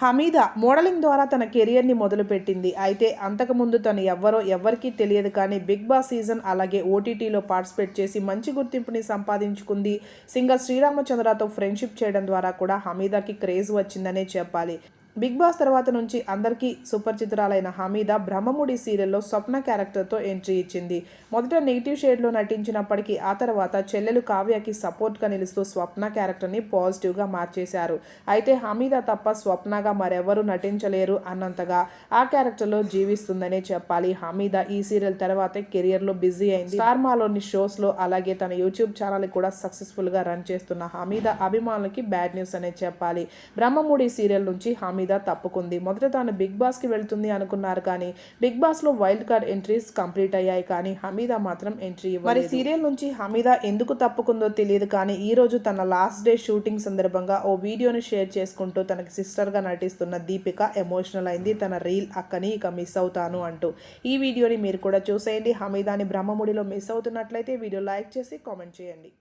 Hamida modelling ద్వారా తన కెరియర్ని మొదలుపెట్టింది. అయితే అంతకుముందు తను ఎవ్వరో ఎవ్వరికీ తెలియదు కానీ బిగ్ బాస్ సీజన్ అలాగే ఓటీటీలో పార్టిసిపేట్ చేసి మంచి గుర్తింపుని సంపాదించుకుంది. సింగర్ శ్రీరామచంద్రతో ఫ్రెండ్షిప్ చేయడం ద్వారా కూడా హమీదాకి క్రేజ్ వచ్చిందనే చెప్పాలి. బిగ్ బాస్ తర్వాత నుంచి అందరికీ సుపరిచితురాలైన హమీద బ్రహ్మముడి సీరియల్లో స్వప్న క్యారెక్టర్తో ఎంట్రీ ఇచ్చింది. మొదట నెగిటివ్ షేడ్లో నటించినప్పటికీ ఆ తర్వాత చెల్లెలు కావ్యకి సపోర్ట్గా నిలుస్తూ స్వప్న క్యారెక్టర్ని పాజిటివ్గా మార్చేశారు. అయితే హమీద తప్ప స్వప్నగా మరెవరూ నటించలేరు అన్నంతగా ఆ క్యారెక్టర్లో జీవిస్తుందనే చెప్పాలి. హమీద ఈ సీరియల్ తర్వాతే కెరియర్లో బిజీ అయింది. స్టార్మాలోని షోస్లో అలాగే తన యూట్యూబ్ ఛానల్ కూడా సక్సెస్ఫుల్గా రన్ చేస్తున్న హమీద అభిమానులకి బ్యాడ్ న్యూస్ అనే చెప్పాలి. బ్రహ్మముడి సీరియల్ నుంచి హమీద తప్పుకుంది. మొదట తాను బిగ్ బాస్కి వెళ్తుంది అనుకున్నారు కానీ బిగ్ బాస్లో వైల్డ్ కార్డ్ ఎంట్రీస్ కంప్లీట్ అయ్యాయి కానీ హమీద మాత్రం ఎంట్రీ మరి సీరియల్ నుంచి హమీద ఎందుకు తప్పుకుందో తెలియదు కానీ ఈ రోజు తన లాస్ట్ డే షూటింగ్ సందర్భంగా ఓ వీడియోని షేర్ చేసుకుంటూ తనకి సిస్టర్గా నటిస్తున్న దీపిక ఎమోషనల్ అయింది. తన రీల్ అక్కని ఇక మిస్ అవుతాను అంటూ. ఈ వీడియోని మీరు కూడా చూసేయండి. హమీదాని బ్రహ్మముడిలో మిస్ అవుతున్నట్లయితే వీడియో లైక్ చేసి కామెంట్ చేయండి.